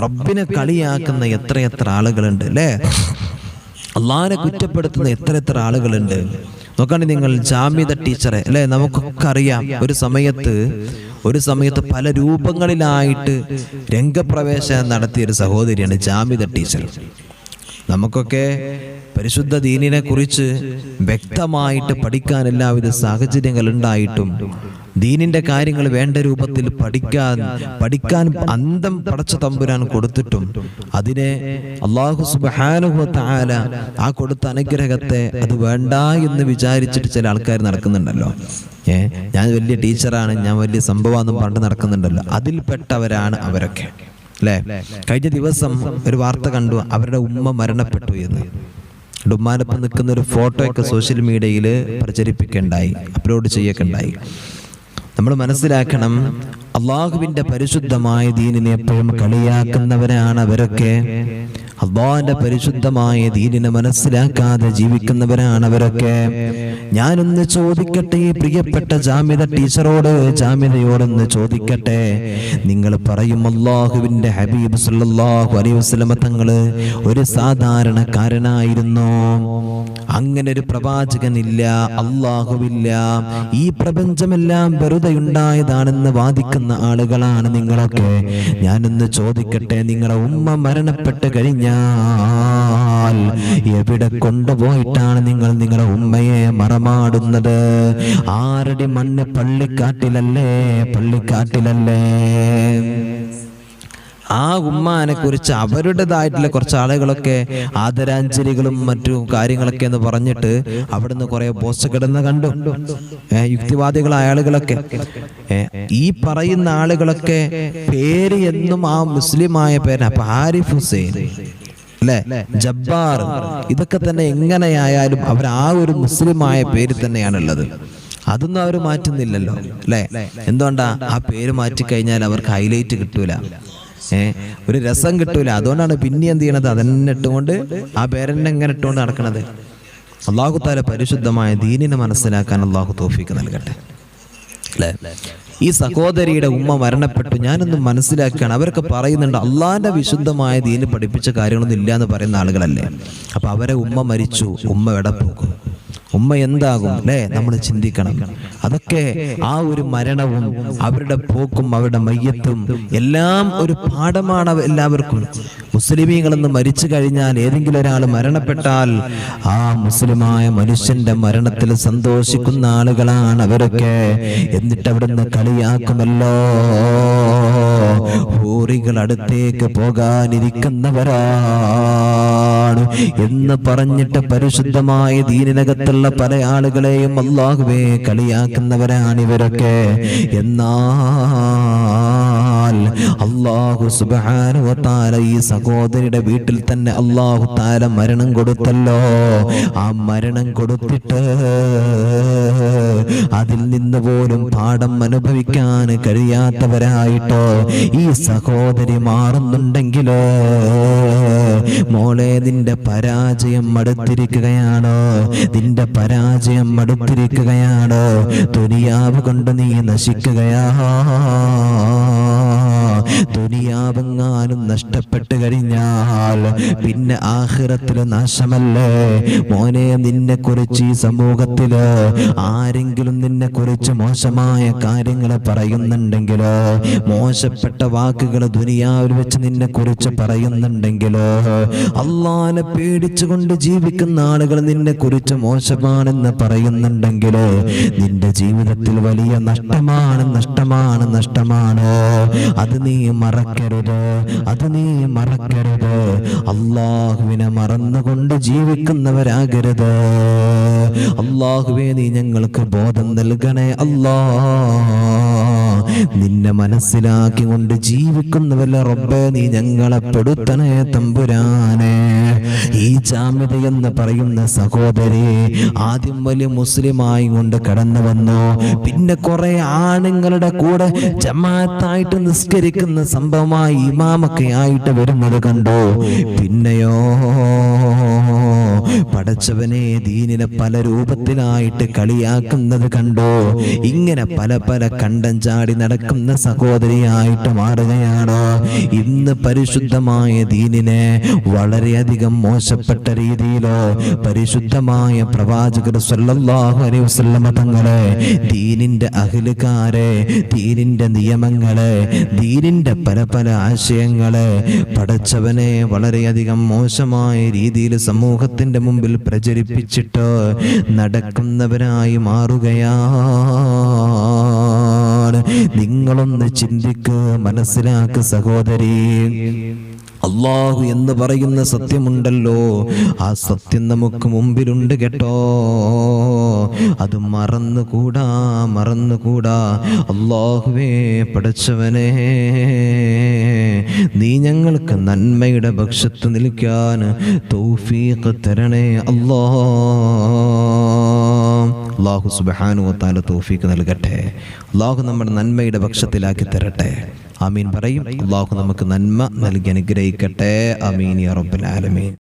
റബ്ബിനെ കളിയാക്കുന്ന എത്രയെത്ര ആളുകളുണ്ട് അല്ലേ? അള്ളാഹിനെ കുറ്റപ്പെടുത്തുന്ന എത്രയെത്ര എത്ര ആളുകളുണ്ട്. നോക്കണേ നിങ്ങൾ ജാമ്യത ടീച്ചറെ അല്ലെ? നമുക്കൊക്കെ അറിയാം ഒരു സമയത്ത് ഒരു സമയത്ത് പല രൂപങ്ങളിലായിട്ട് രംഗപ്രവേശനം നടത്തിയ ഒരു സഹോദരിയാണ് ജാമ്യത ടീച്ചർ. നമുക്കൊക്കെ പരിശുദ്ധ ദീനിനെ കുറിച്ച് വ്യക്തമായിട്ട് പഠിക്കാൻ എല്ലാവിധ സാഹചര്യങ്ങൾ ഉണ്ടായിട്ടും ദീനിന്റെ കാര്യങ്ങൾ വേണ്ട രൂപത്തിൽ പഠിക്കാൻ പഠിക്കാൻ അന്തം പടച്ച തമ്പുരാൻ കൊടുത്തിട്ടും അതിനെ അള്ളാഹു സുബാനുഹ താല ആ കൊടുത്ത അനുഗ്രഹത്തെ അത് വേണ്ട എന്ന് വിചാരിച്ചിട്ട് ചില ആൾക്കാർ നടക്കുന്നുണ്ടല്ലോ. ഏ ഞാൻ വലിയ ടീച്ചറാണ് ഞാൻ വലിയ സംഭവമാണെന്നും പണ്ട് നടക്കുന്നുണ്ടല്ലോ. അതിൽപ്പെട്ടവരാണ് അവരൊക്കെ. അല്ലേ കഴിഞ്ഞ ദിവസം ഒരു വാർത്ത കണ്ടു. അവരുടെ ഉമ്മ മരണപ്പെട്ടു എന്ന്. ഉമ്മാനൊപ്പം നിൽക്കുന്ന ഒരു ഫോട്ടോയൊക്കെ സോഷ്യൽ മീഡിയയിൽ പ്രചരിപ്പിക്കുകയുണ്ടായി അപ്ലോഡ് ചെയ്യൊക്കെയുണ്ടായി നമ്മൾ മനസ്സിലാക്കണം അള്ളാഹുവിന്റെ പരിശുദ്ധമായ ദീനിനെ എപ്പോഴും കളിയാക്കുന്നവരാണ് അവരൊക്കെ. അള്ളാഹിന്റെ പരിശുദ്ധമായ ദീനിനെ മനസ്സിലാക്കാതെ ജീവിക്കുന്നവരാണ് അവരൊക്കെ. ഞാനൊന്ന് ചോദിക്കട്ടെ പ്രിയപ്പെട്ട ജാമ്യത ടീച്ചറോട് ജാമ്യതയോടൊന്ന് ചോദിക്കട്ടെ. നിങ്ങൾ പറയും അള്ളാഹുവിന്റെ ഹബീബ് സല്ലല്ലാഹു അലൈഹി വസല്ലമ തങ്ങൾ ഒരു സാധാരണക്കാരനായിരുന്നു. അങ്ങനെ ഒരു പ്രവാചകനില്ല അള്ളാഹുവില്ല. ഈ പ്രപഞ്ചമെല്ലാം വെറുതെ ഉണ്ടായതാണെന്ന് വാദിക്കുന്ന ആളുകളാണ് നിങ്ങളൊക്കെ. ഞാനൊന്ന് ചോദിക്കട്ടെ നിങ്ങളെ ഉമ്മ മരണപ്പെട്ട് കഴിഞ്ഞാൽ എവിടെ കൊണ്ടുപോയിട്ടാണ് നിങ്ങൾ നിങ്ങളുടെ ഉമ്മയെ മറമാടുന്നത്? ആരടി മണ്ണ് പള്ളിക്കാട്ടിലല്ലേ? പള്ളിക്കാട്ടിലല്ലേ? ആ ഉമ്മാനെ കുറിച്ച് അവരുടേതായിട്ടുള്ള കുറച്ച് ആളുകളൊക്കെ ആദരാഞ്ജലികളും മറ്റു കാര്യങ്ങളൊക്കെ എന്ന് പറഞ്ഞിട്ട് അവിടുന്ന് കുറെ പോസ്റ്റ് കിടന്ന് കണ്ടു. യുക്തിവാദികളായ ആളുകളൊക്കെ. ഈ പറയുന്ന ആളുകളൊക്കെ പേര് എന്നും ആ മുസ്ലിമായ പേര് അപ്പൊ ആരിഫ് ഹുസൈൻ ജബ്ബാർ ഇതൊക്കെ തന്നെ എങ്ങനെയായാലും അവർ ആ ഒരു മുസ്ലിമായ പേര് തന്നെയാണുള്ളത്. അതൊന്നും അവർ മാറ്റുന്നില്ലല്ലോ അല്ലെ? എന്തുകൊണ്ടാ ആ പേര് മാറ്റി കഴിഞ്ഞാൽ അവർക്ക് ഹൈലൈറ്റ് കിട്ടൂല? ഒരു രസം കിട്ടൂല. അതുകൊണ്ടാണ് പിന്നെ എന്ത് ചെയ്യണത്? അതന്നെ ഇട്ടുകൊണ്ട് ആ പേരെന്നെ എങ്ങനെ ഇട്ടുകൊണ്ട് നടക്കണത്. അള്ളാഹു താല പരിശുദ്ധമായ ദീനിനെ മനസ്സിലാക്കാൻ അള്ളാഹു തോഫിക്ക് നൽകട്ടെ. അല്ലേ? ഈ സഹോദരിയുടെ ഉമ്മ മരണപ്പെട്ടു. ഞാനൊന്നും മനസ്സിലാക്കുകയാണ്. അവരൊക്കെ പറയുന്നുണ്ട് അള്ളാഹിന്റെ വിശുദ്ധമായ ദീന് പഠിപ്പിച്ച കാര്യങ്ങളൊന്നും ഇല്ല എന്ന് പറയുന്ന ആളുകളല്ലേ? അപ്പൊ അവരെ ഉമ്മ മരിച്ചു. ഉമ്മ എവിടെ പോകും ഉമ്മ എന്താകും അല്ലേ നമ്മൾ ചിന്തിക്കണം. അതൊക്കെ ആ ഒരു മരണവും അവരുടെ പോക്കും അവരുടെ മയ്യത്തും എല്ലാം ഒരു പാഠമാണ് എല്ലാവർക്കും. മുസ്ലിമീങ്ങളെന്ന് മരിച്ചു കഴിഞ്ഞാൽ ഏതെങ്കിലും ഒരാൾ മരണപ്പെട്ടാൽ ആ മുസ്ലിമായ മനുഷ്യന്റെ മരണത്തിൽ സന്തോഷിക്കുന്ന ആളുകളാണ് അവരൊക്കെ. എന്നിട്ട് അവിടുന്ന് കളിയാക്കുമല്ലോ. ഹൂറികൾ അടുത്തേക്ക് പോകാനിരിക്കുന്നവരാണ് എന്ന് പറഞ്ഞിട്ട് പരിശുദ്ധമായ ദീനിനകത്തുള്ള പല ആളുകളെയും അള്ളാഹുവേ കളിയാക്കുന്നവരാണ് ഇവരൊക്കെ എന്നാൽ അള്ളാഹു സുബ്ഹാനഹു താല ഈ സഹോദരിയുടെ വീട്ടിൽ തന്നെ അള്ളാഹു താല മരണം കൊടുത്തല്ലോ. ആ മരണം കൊടുത്തിട്ട് അതിൽ നിന്ന് പോലും പാഠം അനുഭവിക്കാൻ കഴിയാത്തവരായിട്ടോ. ഈ സഹോദരി മാറുന്നുണ്ടെങ്കിലോ മോളെ നിന്റെ പരാജയം അടുത്തിരിക്കുകയാണോ നിന്റെ പരാജയം അടുത്തിരിക്കുകയാണോ ദുനിയാവ് കൊണ്ട് നീ നശിക്കുകയാ. ദുനിയാവെങ്ങാനും നഷ്ടപ്പെട്ടു കഴിഞ്ഞാൽ പിന്നെ ആഹ്റത്തിൽ നാശമല്ലേ? മോനെ നിന്നെ കുറിച്ച് ഈ സമൂഹത്തിൽ ആരെങ്കിലും നിന്നെ കുറിച്ച് മോശമായ കാര്യങ്ങൾ പറയുന്നുണ്ടെങ്കിൽ മോശപ്പെട്ട വാക്കുകൾ ദുനിയാവിൽ വെച്ച് നിന്നെ കുറിച്ച് പറയുന്നുണ്ടെങ്കിൽ അള്ളാനെ പേടിച്ചുകൊണ്ട് ജീവിക്കുന്ന ആളുകൾ നിന്നെ കുറിച്ച് മോശമാണെന്ന് പറയുന്നുണ്ടെങ്കിൽ നിന്റെ ജീവിതത്തിൽ വലിയ നഷ്ടമാണ് നഷ്ടമാണ് നഷ്ടമാണ്. അത് നീ മറക്കരുത്. അത് നീ മറക്കരുത്. അള്ളാഹുവിനെ മറന്നുകൊണ്ട് ജീവിക്കുന്നവരാകരുത്. അള്ളാഹുവെ നീ ഞങ്ങൾക്ക് ബോധം നൽകണേ അല്ലാ. നിന്നെ മനസ്സിലാക്കി കൊണ്ട് ജീവിക്കുന്നവല്ല റബ്ബേ നീ ഞങ്ങളെ പെടുത്തണേ തമ്പുരാനെ. ഈ ജാമ്യത എന്ന് പറയുന്ന സഹോദരി ആദ്യം വലിയ മുസ്ലിമായി കൊണ്ട് കടന്നു വന്നു. പിന്നെ കുറെ ആണുങ്ങളുടെ കൂടെ ജമാഅത്തായിട്ട് നിസ്കരിക്കുന്ന സംഭവമായി ഇമാമൊക്കെ ആയിട്ട് വരുന്നത് കണ്ടു. പിന്നെയോ പടച്ചവനെ ദീനിനെ പല രൂപത്തിലായിട്ട് കളിയാക്കുന്നത് കണ്ടു. ഇങ്ങനെ പല പല കണ്ടം ചാടി നടക്കുന്ന സഹോദരിയായിട്ട് മാറുകയാണ്. ഇന്ന് പരിശുദ്ധമായ ദീനിനെ വളരെയധികം മോശപ്പെട്ട രീതിയിലോ പരിശുദ്ധമായ പ്രവാചകർ സല്ലല്ലാഹു അലൈഹി വസല്ലമ തങ്ങളെ ദീനിന്റെ അഖിലുകാരെ ദീനിന്റെ നിയമങ്ങളെ ദീനിന്റെ പല പല ആശയങ്ങളെ പഠിച്ചവനെ വളരെയധികം മോശമായ രീതിയിൽ സമൂഹത്തിന്റെ മുമ്പിൽ പ്രചരിപ്പിച്ചിട്ട് നടക്കുന്നവരായി മാറുകയാ നിങ്ങളൊന്ന് ചിന്തിക്ക് മനസ്സിലാക്ക് സഹോദരി. അള്ളാഹു എന്ന് പറയുന്ന സത്യമുണ്ടല്ലോ. ആ സത്യം നമുക്ക് മുമ്പിലുണ്ട് കേട്ടോ. അത് മറന്നുകൂടാ മറന്നുകൂടാ. അള്ളാഹുവേ പഠിച്ചവനെ നീ ഞങ്ങൾക്ക് നന്മയുടെ പക്ഷത്ത് നിൽക്കാൻ തൗഫീഖ് തരണേ അല്ലോ. അള്ളാഹു സുബഹാനു തോഫീക്ക് നൽകട്ടെ. അള്ളാഹു നമ്മുടെ നന്മയുടെ പക്ഷത്തിലാക്കി തരട്ടെ. ആമീൻ പറയും. അള്ളാഹു നമുക്ക് നന്മ നൽകി അനുഗ്രഹിക്കട്ടെ. അമീൻ യാ റബ്ബൽ ആലമീൻ.